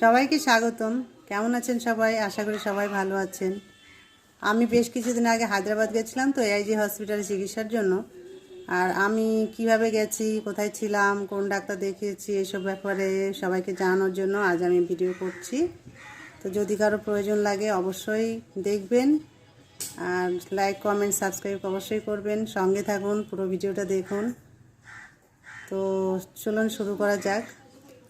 সবাইকে স্বাগতম। কেমন আছেন সবাই? আশা করি সবাই ভালো আছেন। আমি বেশ কিছুদিন আগে হায়দ্রাবাদ গেছিলাম তো এআইজি হসপিটালে চিকিৎসার জন্য। আর আমি কীভাবে গেছি, কোথায় ছিলাম, কোন ডাক্তার দেখিয়েছি, এসব ব্যাপারে সবাইকে জানানোর জন্য আজ আমি ভিডিও করছি। তো যদি কারও প্রয়োজন লাগে অবশ্যই দেখবেন। আর লাইক কমেন্ট সাবস্ক্রাইব অবশ্যই করবেন। সঙ্গে থাকুন, পুরো ভিডিওটা দেখুন। তো চলুন শুরু করা যাক।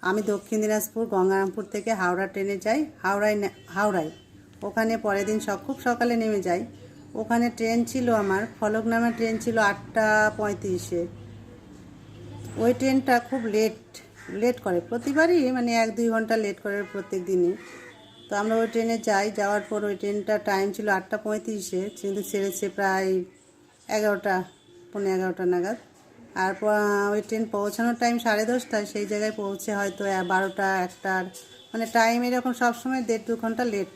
আমি দক্ষিণ দিনাজপুর, গঙ্গারামপুর থেকে হাওড়া ট্রেনে যাই। হাওড়ায় হাওড়ায়। ওখানে পরের দিন সব খুব সকালে নেমে যাই। ওখানে ট্রেন ছিল আমার ফলকনামা ট্রেন ছিল আটটা পঁয়ত্রিশে। ওই ট্রেনটা খুব লেট লেট করে। প্রতিবারই মানে এক, দুই ঘণ্টা লেট করে প্রত্যেক দিনই। তো আমরা ওই ট্রেনে যাই, যাওয়ার পর ওই ট্রেনটা টাইম ছিল আটটা পঁয়ত্রিশে, কিন্তু ছেড়েছে প্রায় এগারোটা পনেরো এগারোটা নাগাদ। আর ওই ট্রেন পৌঁছানোর টাইম সাড়ে দশটায়, সেই জায়গায় পৌঁছে হয়তো বারোটা, একটার মানে টাইম এরকম সবসময় দেড় দু ঘণ্টা লেট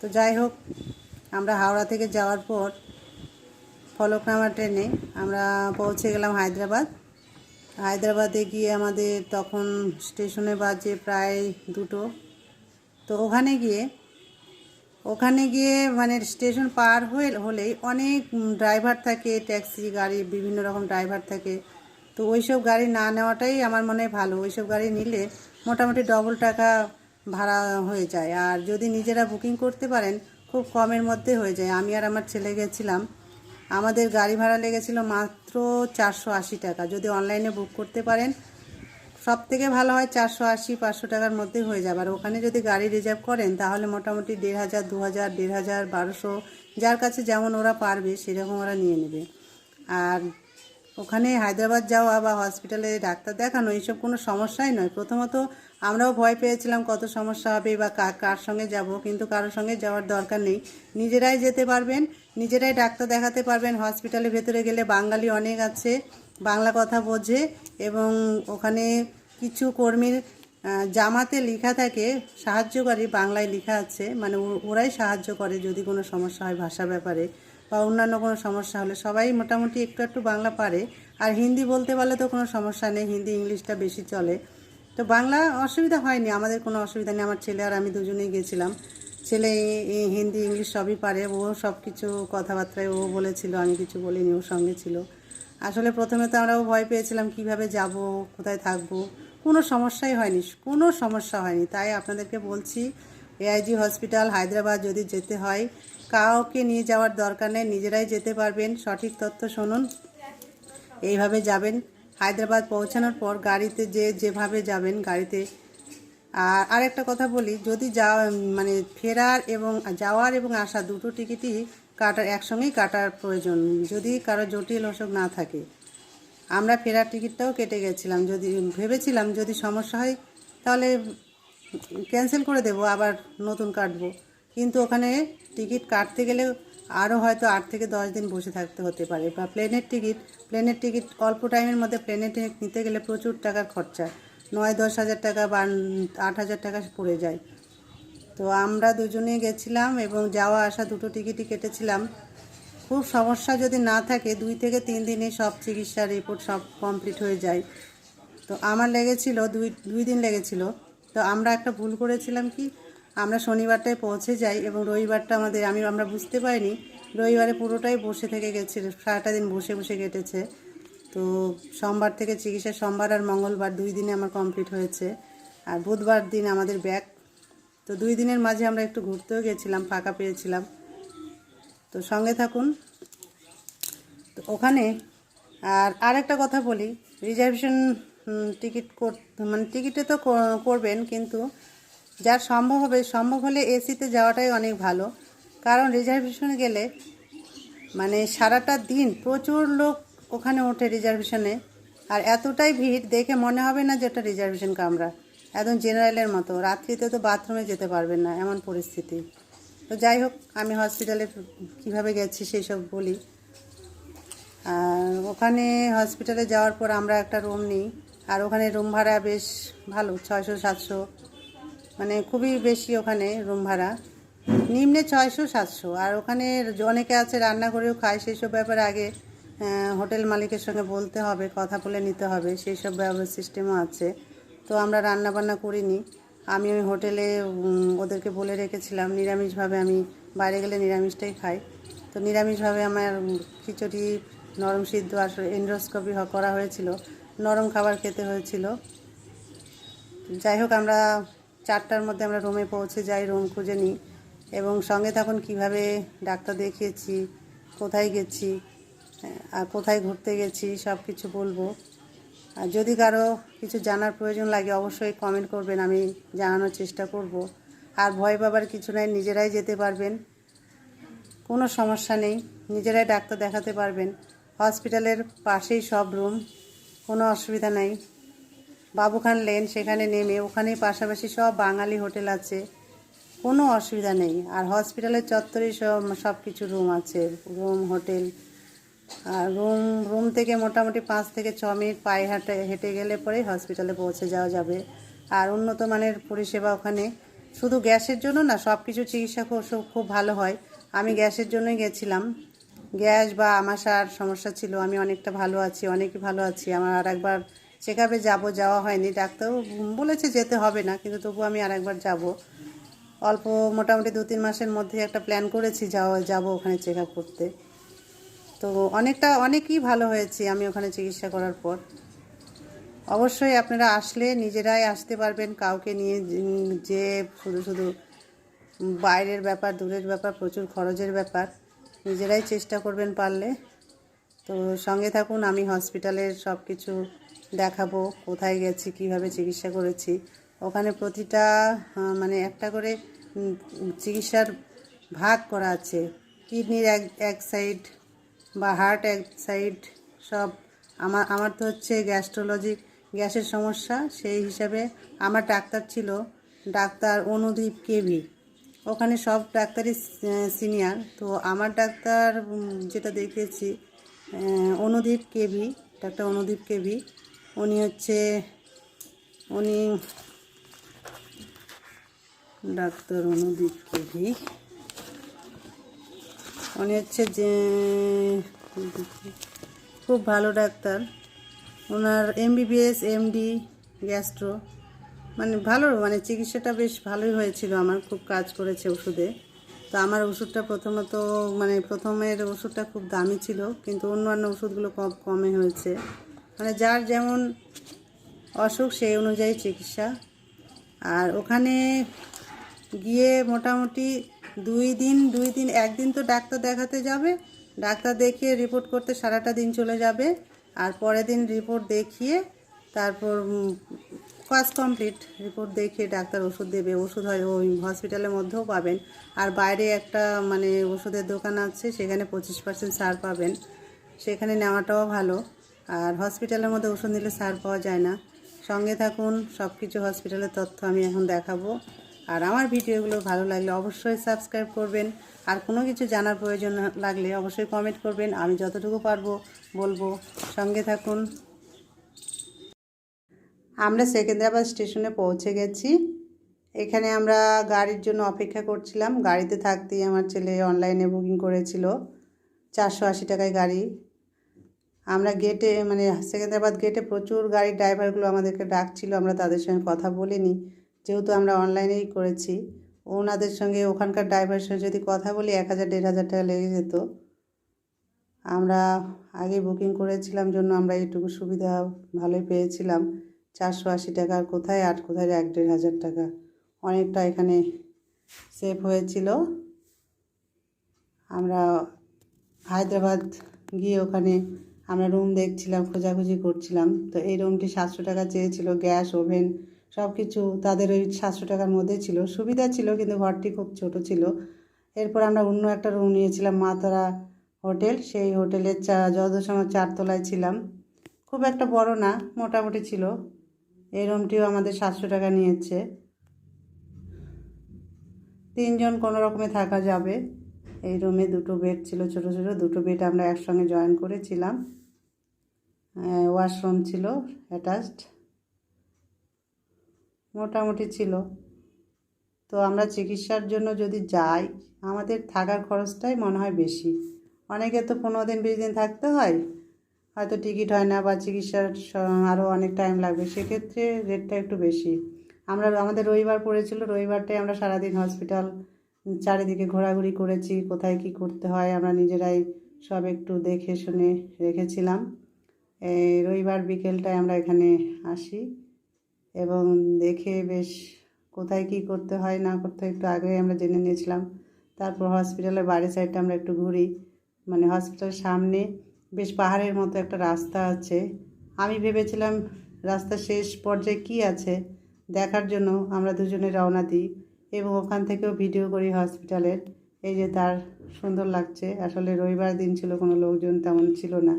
তো যাই হোক, আমরা হাওড়া থেকে যাওয়ার পর ফলকনামা ট্রেনে আমরা পৌঁছে গেলাম হায়দ্রাবাদ। হায়দ্রাবাদে গিয়ে আমাদের তখন স্টেশনে বাজে প্রায় দুটো। তো ওখানে গিয়ে ওখানে গিয়ে মানে স্টেশন পার হয়ে হলেই অনেক ড্রাইভার থাকে, ট্যাক্সি, গাড়ি, বিভিন্ন রকম ড্রাইভার থাকে। তো ওইসব গাড়ি না নেওয়াটাই আমার মনে হয় ভালো। ওইসব গাড়ি নিলে মোটামুটি ডবল টাকা ভাড়া হয়ে যায়। আর যদি নিজেরা বুকিং করতে পারেন, খুব কমের মধ্যে হয়ে যায়। আমি আর আমার ছেলে গেছিলাম, আমাদের গাড়ি ভাড়া লেগেছিল মাত্র চারশো আশি টাকা। যদি অনলাইনে বুক করতে পারেন সব থেকে ভালো হয় চারশো আশি, পাঁচশো টাকার মধ্যে হয়ে যাবে। আর ওখানে যদি গাড়ি রিজার্ভ করেন, তাহলে মোটামুটি দেড় হাজার, দু হাজার, দেড় হাজার, বারোশো, যার কাছে যেমন ওরা পারবে, সেরকম ওরা নিয়ে নেবে। আর ওখানে হায়দ্রাবাদ যাওয়া বা হসপিটালে ডাক্তার দেখানো, এইসব কোনো সমস্যাই নয়। প্রথমত আমরাও ভয় পেয়েছিলাম কত সমস্যা হবে বা কার কার সঙ্গে যাব, কিন্তু কারোর সঙ্গে যাওয়ার দরকার নেই। নিজেরাই যেতে পারবেন, নিজেরাই ডাক্তার দেখাতে পারবেন। হসপিটালের ভেতরে গেলে বাঙালি অনেক আছে। বাংলা কথা বোঝে এবং ওখানে কিছু কর্মীর জামাতে লেখা থাকে, সাহায্যকারী বাংলায় লেখা আছে মানে ওরাই সাহায্য করে যদি কোনো সমস্যা হয় ভাষা ব্যাপারে বা অন্যান্য কোনো সমস্যা হলে সবাই মোটামুটি একটু একটু বাংলা পারে। আর হিন্দি বলতে পারলে তো কোনো সমস্যা নেই, হিন্দি ইংলিশটা বেশি চলে। তো বাংলা অসুবিধা হয়নি, আমাদের কোনো অসুবিধা নেই। আমার ছেলে আর আমি দুজনেই গেছিলাম। ছেলে হিন্দি, ইংলিশ সবই পারে, ও সব কিছু কথাবার্তায় ও বলেছিল, আমি কিছু বলিনি, ওর সঙ্গে ছিল। আসলে প্রথমে তো আমরাও ভয় পেয়েছিলাম, কীভাবে যাব, কোথায় থাকব। কোনো সমস্যাই হয়নি, কোনো সমস্যা হয়নি। তাই আপনাদেরকে বলছি এআইজি হসপিটাল, হায়দ্রাবাদ যদি যেতে হয়, কাউকে নিয়ে যাওয়ার দরকার নেই, নিজেরাই যেতে পারবেন। সঠিক তথ্য শুনুন। এইভাবে যাবেন। হায়দ্রাবাদ পৌঁছানোর পর গাড়িতে যে যেভাবে যাবেন, গাড়িতে। আর আরেকটা কথা বলি, যদি যাওয়া মানে ফেরার এবং যাওয়ার এবং আসা দুটো টিকিটই কাটার, একসঙ্গেই কাটার প্রয়োজন। যদি কারও জটিল অসুখ না থাকে। আমরা ফেরার টিকিটটাও কেটে গেছিলাম। যদি, ভেবেছিলাম যদি সমস্যা হয়, তাহলে ক্যান্সেল করে দেবো, আবার নতুন কাটবো। কিন্তু ওখানে টিকিট কাটতে গেলে আরও হয়তো আট থেকে দশ দিন বসে থাকতে হতে পারে। বা প্লেনের টিকিট প্লেনের টিকিট অল্প টাইমের মধ্যে প্লেনের টিকিট নিতে গেলে প্রচুর টাকার খরচা। নয়, দশ হাজার টাকা বা আট হাজার টাকা পড়ে যায়। তো আমরা দুজনে গেছিলাম এবং যাওয়া আসা দুটো টিকিটই কেটেছিলাম। খুব সমস্যা যদি না থাকে, দুই থেকে তিন দিনে সব চিকিৎসা রিপোর্ট সব কমপ্লিট হয়ে যায়। তো আমার লেগেছিল, দুই দুই দিন লেগেছিল। তো আমরা একটা ভুল করেছিলাম কি? আমরা শনিবারটায় পৌঁছে যাই এবং রবিবারটা আমাদের, আমি, আমরা বুঝতে পারিনি। রবিবারে পুরোটাই বসে থেকে গেছে সারাটা দিন বসে বসে কেটেছে। তো সোমবার থেকে চিকিৎসা, সোমবার আর মঙ্গলবার দুই দিনে আমার কমপ্লিট হয়েছে। আর বুধবার দিন আমাদের ব্যাক তো দুই দিনের মাঝে আমরা একটু ঘুরতেও গেছিলাম, ফাঁকা পেয়েছিলাম। তো সঙ্গে থাকুন। তো ওখানে আর আরেকটা কথা বলি রিজার্ভেশন টিকিট কর মানে টিকিটে তো কর- করবেন, কিন্তু যার সম্ভব হবে, সম্ভব হলে এসিতে যাওয়াটাই অনেক ভালো। কারণ রিজার্ভেশনে গেলে মানে সারাটা দিন প্রচুর লোক ওখানে ওঠে রিজার্ভেশনে আর এতটাই ভিড় দেখে মনে হবে না যে এটা রিজার্ভেশন কামরা একদম জেনারেলের মতো। রাত্রিতে তো বাথরুমে যেতে পারবেন না, এমন পরিস্থিতি। তো যাই হোক, আমি হসপিটালে কীভাবে গেছি সেই সব বলি। আর ওখানে হসপিটালে যাওয়ার পর আমরা একটা রুম নিই। আর ওখানে রুম ভাড়া বেশ ভালো, ছয়শো, সাতশো। মানে খুবই বেশি ওখানে রুম ভাড়া। নিম্নে ছয়শো, সাতশো। আর ওখানে অনেকে আছে, রান্না করেও খায়, সেই সব ব্যাপারে আগে হোটেল মালিকের সঙ্গে বলতে হবে, কথা বলে নিতে হবে। সেই সব সিস্টেমও আছে। তো আমরা রান্না বান্না করিনি। আমি ওই হোটেলে ওদেরকে বলে রেখেছিলাম, নিরামিষভাবে আমি বাইরে গেলে নিরামিষটাই খাই। তো নিরামিষভাবে আমার খিচুড়ি, নরম সিদ্ধ আর এন্ডোস্কোপি করা হয়েছিল। নরম খাবার খেতে হয়েছিল। যাই হোক, আমরা চারটার মধ্যে আমরা রুমে পৌঁছে যাই রুম খুঁজে নিই। এবং সঙ্গে তখন কীভাবে ডাক্তার দেখিয়েছি, কোথায় গেছি আর কোথায় ঘুরতে গেছি সব কিছু বলব। আর যদি কারও কিছু জানার প্রয়োজন লাগে, অবশ্যই কমেন্ট করবেন, আমি জানানোর চেষ্টা করব। আর ভয় পাবার কিছু নাই, নিজেরাই যেতে পারবেন। কোনো সমস্যা নেই, নিজেরাই ডাক্তার দেখাতে পারবেন। হসপিটালের পাশেই সব রুম, কোনো অসুবিধা নাই। বাবুখান লেন, সেখানে নেমে, ওখানেই পাশাপাশি সব বাঙালি হোটেল আছে। কোনো অসুবিধা নেই। আর হসপিটালের চত্বরেই সব সব কিছু রুম আছে, রুম, হোটেল। রুম রুম থেকে মোটামুটি পাঁচ থেকে ছ মিনিট পায়ে হাঁটে, হেঁটে গেলে পরেই হসপিটালে পৌঁছে যাওয়া যাবে। আর উন্নত মানের পরিষেবা ওখানে। শুধু গ্যাসের জন্য না সব কিছু চিকিৎসা খুব খুব ভালো হয়। আমি গ্যাসের জন্যই গেছিলাম। গ্যাস বা আমাশার সমস্যা ছিল, আমি অনেকটা ভালো আছি, অনেকই ভালো আছি। আমার আর একবার চেক আপে যাব, যাওয়া হয়নি। ডাক্তার বলেছে যেতে হবে না, কিন্তু তবু আমি আর একবার যাব। অল্প মোটামুটি দু তিন মাসের মধ্যে একটা প্ল্যান করেছি, যাওয়া, যাব ওখানে চেক আপ করতে। তো অনেকটা, অনেকই ভালো হয়েছে আমি ওখানে চিকিৎসা করার পর। অবশ্যই আপনারা আসলে নিজেরাই আসতে পারবেন, কাউকে নিয়ে যে শুধু শুধু বাইরের ব্যাপার, দূরের ব্যাপার, প্রচুর খরচের ব্যাপার, নিজেরাই চেষ্টা করবেন পারলে। তো সঙ্গে থাকুন, আমি হসপিটালের সব কিছু দেখাবো, কোথায় গেছি, কীভাবে চিকিৎসা করেছি। ওখানে প্রতিটা মানে একটা করে চিকিৎসার ভাগ করা আছে। কিডনির এক এক সাইড বা হার্ট এক সাইড সব আমার আমার তো হচ্ছে গ্যাস্ট্রোলজি গ্যাসের সমস্যা, সেই হিসাবে আমার ডাক্তার ছিল ডাক্তার অনুদীপ কেভি। ওখানে সব ডাক্তারই সিনিয়র তো আমার ডাক্তার যেটা দেখেছি Anudeep KV, doctor Anudeep KV, উনি হচ্ছে, উনি ডাক্তার অনুদীপ কেভি। উনি হচ্ছে যে, খুব ভালো ডাক্তার। ওনার এমবিবিএস এমডি গ্যাস্ট্রো মানে ভালো মানে চিকিৎসাটা বেশ ভালোই হয়েছিল। আমার খুব কাজ করেছে ওষুধে। তো আমার ওষুধটা প্রথমত মানে প্রথমের ওষুধটা খুব দামি ছিল, কিন্তু অন্যান্য ওষুধগুলো কম, কমে হয়েছে। মানে যার যেমন অসুখ, সেই অনুযায়ী চিকিৎসা। আর ওখানে গিয়ে মোটামুটি দুই দিন দুই দিন, একদিন তো ডাক্তার দেখাতে যাবে। ডাক্তার দেখিয়ে রিপোর্ট করতে সারাটা দিন চলে যাবে। আর পরের দিন রিপোর্ট দেখিয়ে তারপর কাজ কমপ্লিট রিপোর্ট দেখিয়ে ডাক্তার ওষুধ দেবে। ওষুধ হয় ওই হসপিটালের মধ্যেও পাবেন। আর বাইরে একটা মানে ওষুধের দোকান আছে, সেখানে পঁচিশ পার্সেন্ট ছাড় পাবেন। সেখানে নেওয়াটাও ভালো। আর হসপিটালের মধ্যে ওষুধ নিলে ছাড় পাওয়া যায় না। সঙ্গে থাকুন সব কিছু হসপিটালের তথ্য আমি এখন দেখাবো। আর আমার ভিডিওগুলো ভালো লাগলে অবশ্যই সাবস্ক্রাইব করবেন। আর কোনো কিছু জানার প্রয়োজন লাগলে অবশ্যই কমেন্ট করবেন। আমি যতটুকু পারব বলব। সঙ্গে থাকুন। আমরা সেকেন্দ্রাবাদ স্টেশনে পৌঁছে গেছি। এখানে আমরা গাড়ির জন্য অপেক্ষা করছিলাম। গাড়িতে থাকতেই আমার ছেলে অনলাইনে বুকিং করেছিল। চারশো আশি টাকায় গাড়ি। আমরা গেটে মানে সেকেন্দ্রাবাদ গেটে প্রচুর গাড়ির ড্রাইভারগুলো আমাদেরকে ডাকছিল। আমরা তাদের সঙ্গে কথা বলিনি। যেহেতু আমরা অনলাইনেই করেছি, ওনাদের সঙ্গে ওখানকার ড্রাইভারের সঙ্গে যদি কথা বলি এক হাজার, দেড় হাজার টাকা লেগে যেত। আমরা আগে বুকিং করেছিলাম জন্য আমরা এইটুকু সুবিধা ভালোই পেয়েছিলাম। চারশো আশি টাকার কোথায় আট, কোথায় এক, দেড় হাজার টাকা? অনেকটা এখানে সেভ হয়েছিল। আমরা হায়দ্রাবাদ গিয়ে ওখানে আমরা রুম দেখছিলাম, খোঁজাখুঁজি করছিলাম। তো এই রুমটি সাতশো টাকা চেয়েছিল গ্যাস ওভেন সব কিছু তাদের ওই সাতশো টাকার মধ্যে ছিল। সুবিধা ছিল, কিন্তু ঘরটি খুব ছোট ছিল। এরপর আমরা অন্য একটা রুম নিয়েছিলাম, মাতারা হোটেল। সেই হোটেলের চা, যত সময় চারতলায় ছিলাম, খুব একটা বড় না, মোটামুটি ছিল। এই রুমটিও আমাদের সাতশো টাকা নিয়েছে। তিনজন কোনো রকমে থাকা যাবে। এই রুমে দুটো বেড ছিল, ছোট ছোট। দুটো বেড আমরা একসঙ্গে জয়েন করেছিলাম। ওয়াশরুম ছিল অ্যাটাচড মোটামুটি ছিল। তো আমরা চিকিৎসার জন্য যদি যাই, আমাদের থাকার খরচটাই মনে হয় বেশি। অনেকে তো পনেরো দিন, বিশ দিন থাকতে হয়। হয়তো টিকিট হয় না বা চিকিৎসার আরও অনেক টাইম লাগবে। সেক্ষেত্রে রেটটা একটু বেশি। আমরা, আমাদের রবিবার পড়েছিল রবিবারটাই আমরা সারাদিন হসপিটাল চারিদিকে ঘোরাঘুরি করেছি, কোথায় কি করতে হয় আমরা নিজেরাই সব একটু দেখে শুনে রেখেছিলাম। রবিবার বিকেলটায় আমরা এখানে আসি। এবং দেখে বেশ কোথায় কি করতে হয়, না করতে হয় একটু আগে আমরা জেনে নিয়েছিলাম। তারপর হসপিটালের বাড়ি সাইডটা আমরা একটু ঘুরি। মানে হসপিটালের সামনে বেশ পাহাড়ের মতো একটা রাস্তা আছে। আমি ভেবেছিলাম রাস্তার শেষ পর্যায়ে কি আছে, দেখার জন্য আমরা দুজনে রওনা দিই এবং ওখান থেকেও ভিডিও করি হসপিটালের। এই যে তার সুন্দর লাগছে। আসলে রবিবার দিন ছিল, কোনো লোকজন তেমন ছিল না।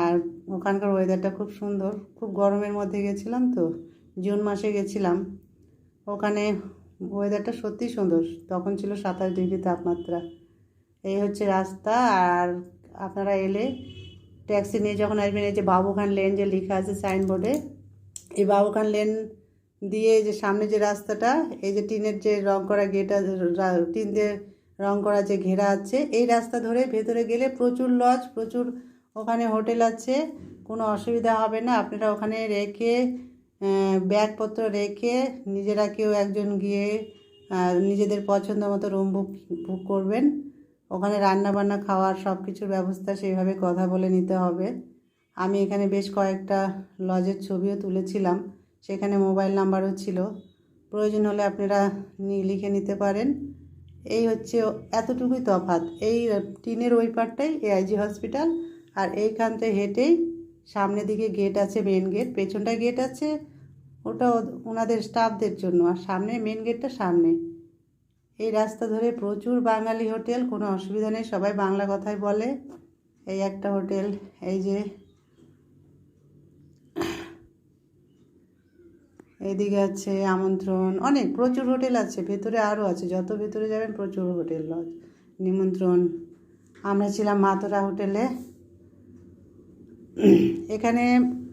আর ওখানকার ওয়েদারটা খুব সুন্দর। খুব গরমের মধ্যে গেছিলাম তো, জুন মাসে গেছিলাম। ওখানে ওয়েদারটা সত্যি সুন্দর। তখন ছিল সাতাশ ডিগ্রি তাপমাত্রা। এই হচ্ছে রাস্তা আর আপনারা এলে ট্যাক্সি নিয়ে যখন আসবেন, এই যে বাবুখান লেন যে লেখা আছে সাইনবোর্ডে এই বাবুখান লেন দিয়ে যে সামনে যে রাস্তাটা, এই যে টিনের যে রং করা গেট টিন দিয়ে রং করা যে ঘেরা আছে, এই রাস্তা ধরে ভেতরে গেলে প্রচুর লজ, প্রচুর ওখানে হোটেল আছে, কোনো অসুবিধা হবে না। আপনারা ওখানে রেখে ব্যাগপত্র রেখে নিজেরা কেউ একজন গিয়ে নিজেদের পছন্দ মতো রুম বুক বুক করবেন। ওখানে রান্না বান্না খাওয়ার সব কিছুর ব্যবস্থা সেইভাবে কথা বলে নিতে হবে। আমি এখানে বেশ কয়েকটা লজের ছবিও তুলেছিলাম, সেখানে মোবাইল নাম্বারও ছিল। প্রয়োজন হলে আপনারা লিখে নিতে পারেন। এই হচ্ছে এতটুকুই তফাৎ। এই টিনের ওই পারটাই এআইজি হসপিটাল আর এইখানতে হেঁটেই সামনের দিকে গেট আছে মেন গেট পেছনটা গেট আছে। ওটা ওনাদের স্টাফদের জন্য। আর সামনে মেন গেটটা সামনে। এই রাস্তা ধরে প্রচুর বাঙালি হোটেল, কোনো অসুবিধা নেই। সবাই বাংলা কথাই বলে। এই একটা হোটেল, এই যে। এদিকে আছে আমন্ত্রণ। অনেক, প্রচুর হোটেল আছে। ভেতরে আরও আছে। যত ভেতরে যাবেন প্রচুর হোটেল লজ নিমন্ত্রণ। আমরা ছিলাম মাতরা হোটেলে। এখানে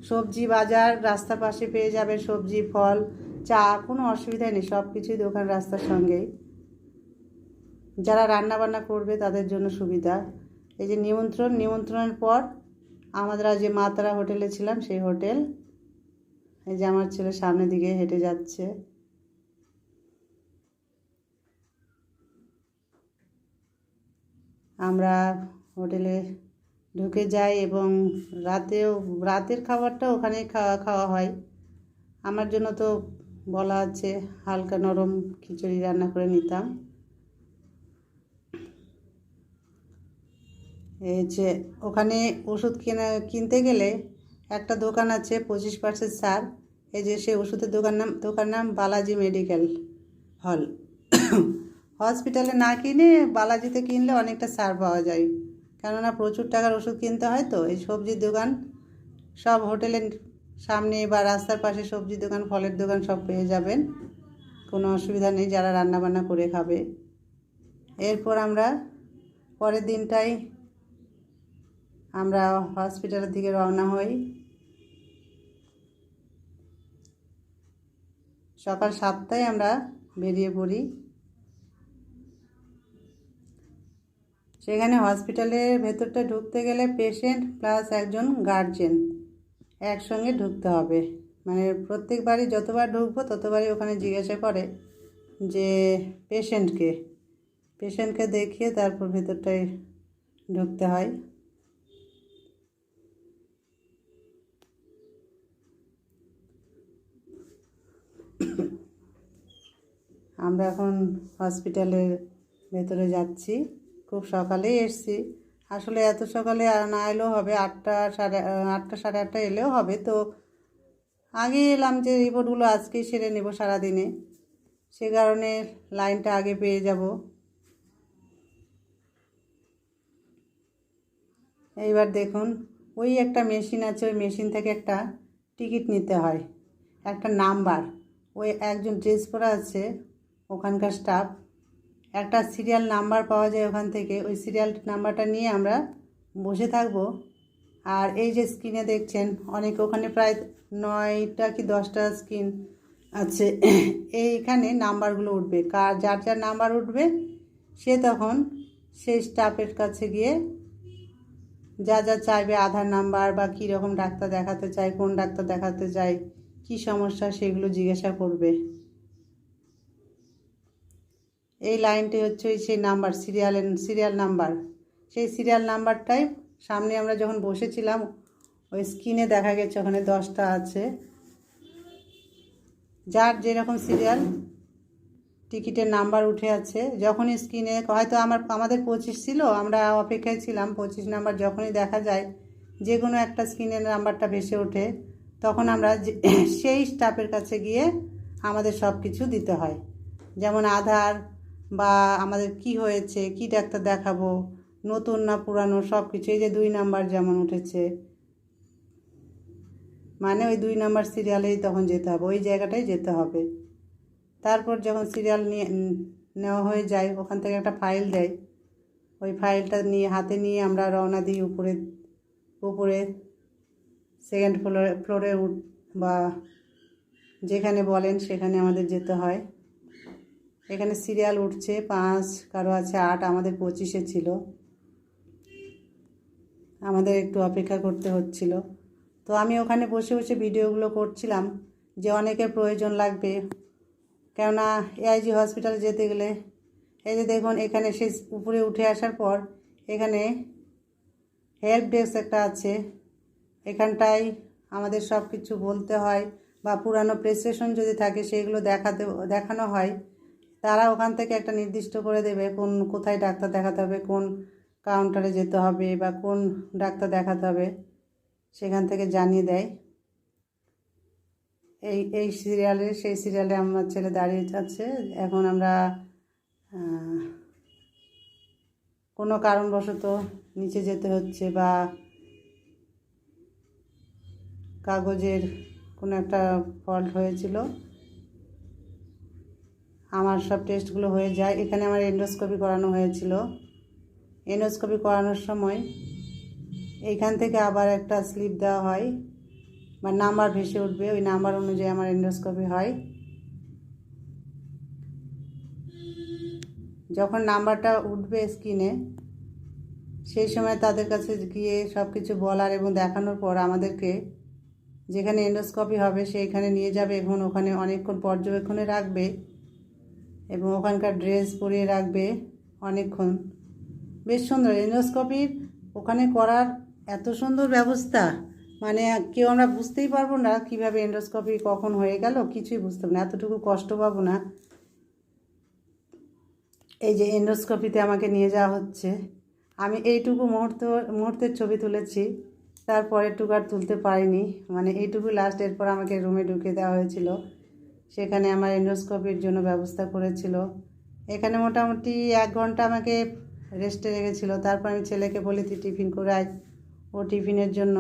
সবজি বাজার, রাস্তার পাশে পেয়ে যাবে সবজি, ফল, চা, কোনো অসুবিধা নেই সব কিছুই দোকান রাস্তার সঙ্গেই। যারা রান্না বান্না করবে তাদের জন্য সুবিধা। এই যে নিমন্ত্রণ, নিমন্ত্রণের পর আমরা যে মাতারা হোটেলে ছিলাম, সেই হোটেল। এই যে আমার ছেলে সামনের দিকে হেঁটে যাচ্ছে। আমরা হোটেলে ঢুকে যায় এবং রাতেও, রাতের খাবারটা ওখানেই খাওয়া খাওয়া হয়। আমার জন্য তো বলা আছে হালকা নরম খিচুড়ি রান্না করে নিতাম। এই যে ওখানে ওষুধ কেনা, কিনতে গেলে একটা দোকান আছে পঁচিশ পার্সেন্ট সার এই যে সেই ওষুধের দোকান নাম দোকান নাম বালাজি মেডিকেল হল। হসপিটালে না কিনে বালাজিতে কিনলে অনেকটা সার পাওয়া যায়। কেননা প্রচুর টাকার ওষুধ কিনতে হয় তো, এই সবজির দোকান সব হোটেলের সামনে বা রাস্তার পাশে সবজির দোকান, ফলের দোকান সব পেয়ে যাবেন। কোনো অসুবিধা নেই, যারা রান্না বান্না করে খাবে। এরপর আমরা পরের দিনটাই আমরা হসপিটালের দিকে রওনা হই। সকাল সাতটায় আমরা বেরিয়ে পড়ি। সেখানে হসপিটালের ভেতরটা ঢুকতে গেলে পেশেন্ট প্লাস একজন গার্জেন একসঙ্গে ঢুকতে হবে। মানে প্রত্যেকবারই যতবার ঢুকবো ততবারই ওখানে জিজ্ঞাসা করে যে পেশেন্টকে পেশেন্টকে দেখিয়ে তারপর ভেতরটায় ঢুকতে হয়। আমরা এখন হসপিটালের ভেতরে যাচ্ছি। খুব সকালেই এসছি। আসলে এত সকালে না এলেও হবে, আটটা সাড়ে আটটা সাড়ে আটটা এলেও হবে। তো আগে এলাম যে রিপোর্টগুলো আজকেই সেরে নেব সারাদিনে। সে কারণে লাইনটা আগে পেয়ে যাব। এইবার দেখুন, ওই একটা মেশিন আছে, ওই মেশিন থেকে একটা টিকিট নিতে হয়। একটা নাম্বার। ওই একজন ড্রেস পরা আছে, ওখানকার স্টাফ। একটা সিরিয়াল নাম্বার পাওয়া যায় ওখান থেকে, ওই সিরিয়াল নাম্বারটা নিয়ে আমরা বসে থাকব। আর এই যে স্ক্রিনে দেখছেন, অনেক ওখানে প্রায় নয়টা কি দশটা স্ক্রিন আছে। এইখানে নাম্বারগুলো উঠবে। কার, যার যার নাম্বার উঠবে, সে তখন সেই স্টাফের কাছে গিয়ে যা যা চাইবে, আধার নাম্বার বা কী রকম ডাক্তার দেখাতে চায়, কোন ডাক্তার দেখাতে চায়, কি সমস্যা সেগুলো জিজ্ঞাসা করবে। এই লাইনটি হচ্ছে ওই সেই নাম্বার, সিরিয়ালের, সিরিয়াল নাম্বার। সেই সিরিয়াল নাম্বারটাই সামনে আমরা যখন বসেছিলাম, ওই স্ক্রিনে দেখা গেছে ওখানে দশটা আছে। যার যেরকম সিরিয়াল, টিকিটের নাম্বার উঠে আছে। যখনই স্ক্রিনে, হয়তো আমার, আমাদের পঁচিশ ছিল, আমরা অপেক্ষায় ছিলাম, পঁচিশ নাম্বার যখনই দেখা যায়, যে কোনো একটা স্ক্রিনের নাম্বারটা ভেসে ওঠে, তখন আমরা সেই স্টাফের কাছে গিয়ে আমাদের সব কিছু দিতে হয়। যেমন আধার বা আমাদের কি হয়েছে, কি ডাক্তার দেখাবো, নতুন না পুরানো সব কিছু এই যে দুই নাম্বার যেমন উঠেছে। মানে ওই দুই নাম্বার সিরিয়ালেই তখন যেতে হবে, ওই জায়গাটাই যেতে হবে। তারপর যখন সিরিয়াল নিয়ে, নেওয়া হয়ে যায়, ওখান থেকে একটা ফাইল দেয়। ওই ফাইলটা নিয়ে, হাতে নিয়ে আমরা রওনা দিই উপরে উপরে সেকেন্ড ফ্লোরে ফ্লোরে উঠ, বা যেখানে বলেন সেখানে আমাদের যেতে হয়। এখানে সিরিয়াল উঠছে, পাঁচ, কারও আছে আট, আমাদের পঁচিশে ছিল। আমাদের একটু অপেক্ষা করতে হচ্ছিল। তো আমি ওখানে বসে বসে ভিডিওগুলো করছিলাম যে অনেকের প্রয়োজন লাগবে। কেননা এআইজি হসপিটালে যেতে গেলে, এই যে দেখুন এখানে সে উপরে উঠে আসার পর এখানে হেল্প ডেস্ক একটা আছে। এখানটায় আমাদের সব কিছু বলতে হয় বা পুরানো প্রেসক্রিপশন যদি থাকে সেগুলো দেখাতে, দেখানো হয়। তারা ওখান থেকে একটা নির্দিষ্ট করে দেবে কোন কোথায় ডাক্তার দেখাতে হবে, কোন কাউন্টারে যেতে হবে বা কোন ডাক্তার দেখাতে হবে সেখান থেকে জানিয়ে দেয়। এই এই সিরিয়ালে সেই সিরিয়ালে আমার ছেলে দাঁড়িয়ে আছে। এখন আমরা কোনো কারণবশত নিচে যেতে হচ্ছে বা কাগজের কোনো একটা ফল্ট হয়েছিল। আমার সব টেস্টগুলো হয়ে যায়। এখানে আমার এন্ডোস্কোপি করানো হয়েছিল। এন্ডোস্কোপি করানোর সময় এইখান থেকে আবার একটা স্লিপ দেওয়া হয়, বা নাম্বার ভেসে উঠবে, ওই নাম্বার অনুযায়ী আমার এন্ডোস্কোপি হয়। যখন নাম্বারটা উঠবে স্ক্রিনে সেই সময় তাদের কাছে গিয়ে সব কিছু বলার এবং দেখানোর পর আমাদেরকে যেখানে এন্ডোস্কোপি হবে সেইখানে নিয়ে যাবে এবং ওখানে অনেকক্ষণ পর্যবেক্ষণে রাখবে। এবং ওখানকার ড্রেস পরিয়ে রাখবে অনেকক্ষণ। বেশ সুন্দর। এন্ডোস্কোপির ওখানে করার এত সুন্দর ব্যবস্থা মানে কেউ আমরা বুঝতেই পারব না কীভাবে এন্ডোস্কোপি কখন হয়ে গেল, কিছুই বুঝতে পারব না। এতটুকু কষ্ট পাবো না। এই যে এন্ডোস্কোপিতে আমাকে নিয়ে যাওয়া হচ্ছে। আমি এইটুকু মুহূর্ত, মুহূর্তের ছবি তুলেছি তারপরেরটুকু আর তুলতে পারিনি। মানে এইটুকু লাস্ট এরপর আমাকে রুমে ঢুকে দেওয়া হয়েছিল। সেখানে আমার এন্ডোস্কোপির জন্য ব্যবস্থা করেছিল। এখানে মোটামুটি এক ঘণ্টা আমাকে রেস্টে রেখেছিল। তারপর আমি ছেলেকে বলি তুই টিফিন করে আয় ও টিফিনের জন্য